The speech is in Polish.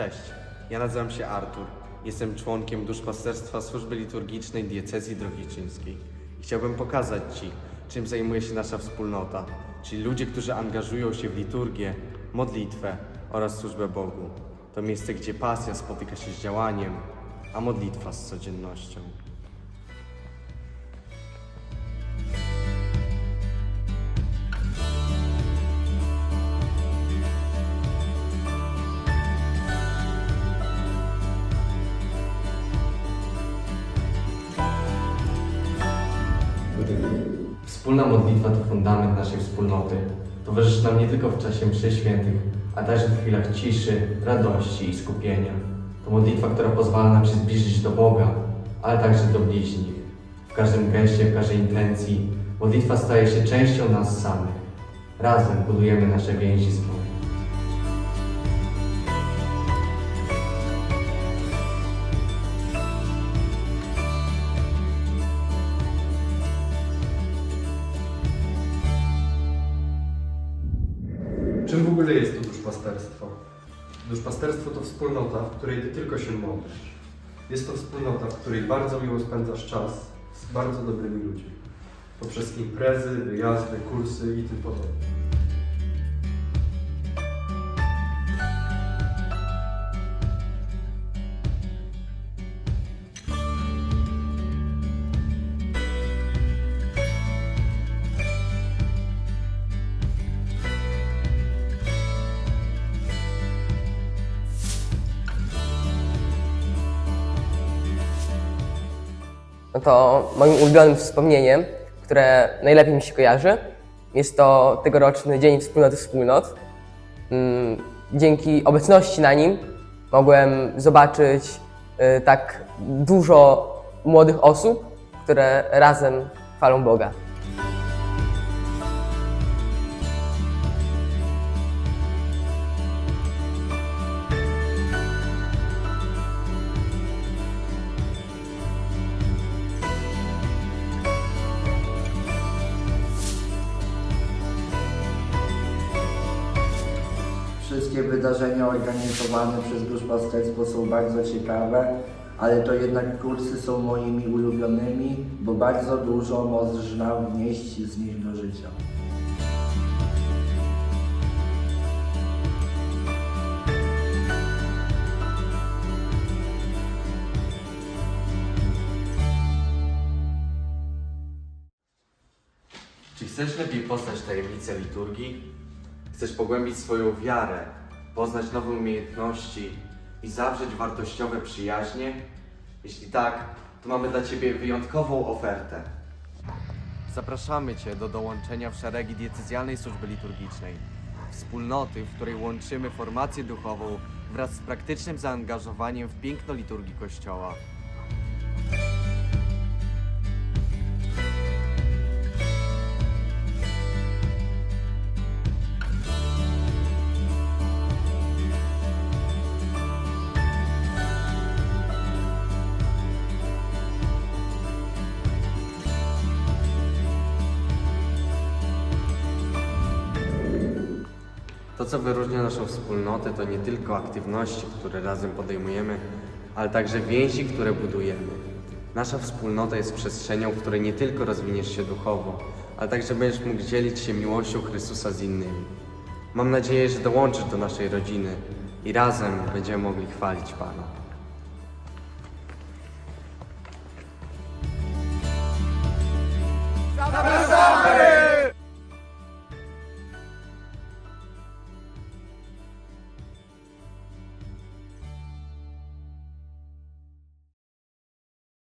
Cześć, ja nazywam się Artur. Jestem członkiem duszpasterstwa służby liturgicznej diecezji drohiczyńskiej. Chciałbym pokazać Ci, czym zajmuje się nasza wspólnota, czyli ludzie, którzy angażują się w liturgię, modlitwę oraz służbę Bogu. To miejsce, gdzie pasja spotyka się z działaniem, a modlitwa z codziennością. Wspólna modlitwa to fundament naszej wspólnoty. Towarzyszy nam nie tylko w czasie mszy świętych, a także w chwilach ciszy, radości i skupienia. To modlitwa, która pozwala nam się zbliżyć do Boga, ale także do bliźnich. W każdym geście, w każdej intencji modlitwa staje się częścią nas samych. Razem budujemy nasze więzi z Bogiem. Czym w ogóle jest to duszpasterstwo? Duszpasterstwo to wspólnota, w której ty tylko się modlisz. Jest to wspólnota, w której bardzo miło spędzasz czas z bardzo dobrymi ludźmi. Poprzez imprezy, wyjazdy, kursy i tym podobne. To moim ulubionym wspomnieniem, które najlepiej mi się kojarzy, jest to tegoroczny Dzień Wspólnoty Wspólnot. Mm, Dzięki obecności na nim mogłem zobaczyć y, tak dużo młodych osób, które razem chwalą Boga. Wszystkie wydarzenia organizowane przez duszpasterstwo są bardzo ciekawe, ale to jednak kursy są moimi ulubionymi, bo bardzo dużo można wnieść z nich do życia. Czy chcesz lepiej poznać tajemnice liturgii? Chcesz pogłębić swoją wiarę, poznać nowe umiejętności i zawrzeć wartościowe przyjaźnie? Jeśli tak, to mamy dla Ciebie wyjątkową ofertę. Zapraszamy Cię do dołączenia w szeregi diecezjalnej służby liturgicznej. Wspólnoty, w której łączymy formację duchową wraz z praktycznym zaangażowaniem w piękno liturgii Kościoła. To, co wyróżnia naszą wspólnotę, to nie tylko aktywności, które razem podejmujemy, ale także więzi, które budujemy. Nasza wspólnota jest przestrzenią, w której nie tylko rozwiniesz się duchowo, ale także będziesz mógł dzielić się miłością Chrystusa z innymi. Mam nadzieję, że dołączysz do naszej rodziny i razem będziemy mogli chwalić Pana.